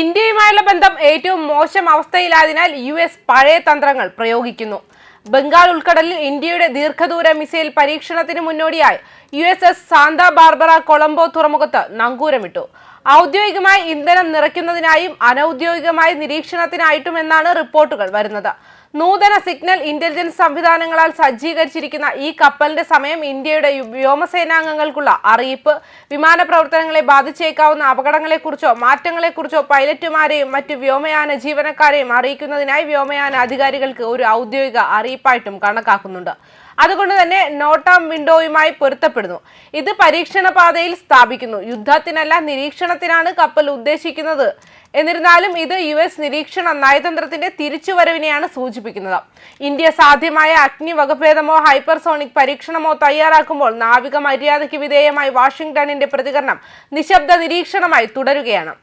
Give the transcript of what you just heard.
ഇന്ത്യയുമായുള്ള ബന്ധം ഏറ്റവും മോശം അവസ്ഥയിലായതിനാൽ യു എസ് പഴയ തന്ത്രങ്ങൾ പ്രയോഗിക്കുന്നു. ബംഗാൾ ഉൾക്കടലിൽ ഇന്ത്യയുടെ ദീർഘദൂര മിസൈൽ പരീക്ഷണത്തിന് മുന്നോടിയായി U S S Santa Barbara Colombo തുറമുഖത്ത് നങ്കൂരമിട്ടു. ഔദ്യോഗികമായി ഇന്ധനം നിറയ്ക്കുന്നതിനായും അനൌദ്യോഗികമായി നിരീക്ഷണത്തിനായിട്ടുമെന്നാണ് റിപ്പോർട്ടുകൾ വരുന്നത്. നൂതന സിഗ്നൽ ഇന്റലിജൻസ് സംവിധാനങ്ങളാൽ സജ്ജീകരിച്ചിരിക്കുന്ന ഈ കപ്പലിന്റെ സമയം ഇന്ത്യയുടെ വ്യോമസേനാംഗങ്ങൾക്കുള്ള അറിയിപ്പ് വിമാന പ്രവർത്തനങ്ങളെ ബാധിച്ചേക്കാവുന്ന അപകടങ്ങളെക്കുറിച്ചോ മാറ്റങ്ങളെക്കുറിച്ചോ പൈലറ്റുമാരെയും മറ്റ് വ്യോമയാന ജീവനക്കാരെയും അറിയിക്കുന്നതിനായി വ്യോമയാന അധികാരികൾക്ക് ഒരു ഔദ്യോഗിക അറിയിപ്പായിട്ടും കണക്കാക്കുന്നുണ്ട്. അതുകൊണ്ട് തന്നെ നോട്ടാം വിൻഡോയുമായി പൊരുത്തപ്പെടുന്നു. ഇത് പരീക്ഷണ പാതയിൽ സ്ഥാപിക്കുന്നു. യുദ്ധത്തിനല്ല നിരീക്ഷണത്തിനാണ് കപ്പൽ ഉദ്ദേശിക്കുന്നത്. എന്നിരുന്നാലും ഇത് യു എസ് നിരീക്ഷണ നയതന്ത്രത്തിന്റെ തിരിച്ചുവരവിനെയാണ് സൂചിപ്പിക്കുന്നത്. ഇന്ത്യ സാധ്യമായ അഗ്നി വകഭേദമോ ഹൈപ്പർസോണിക് പരീക്ഷണമോ തയ്യാറാക്കുമ്പോൾ നാവിക മര്യാദയ്ക്ക് വിധേയമായി വാഷിംഗ്ടണിന്റെ പ്രതികരണം നിശബ്ദ നിരീക്ഷണമായി തുടരുകയാണ്.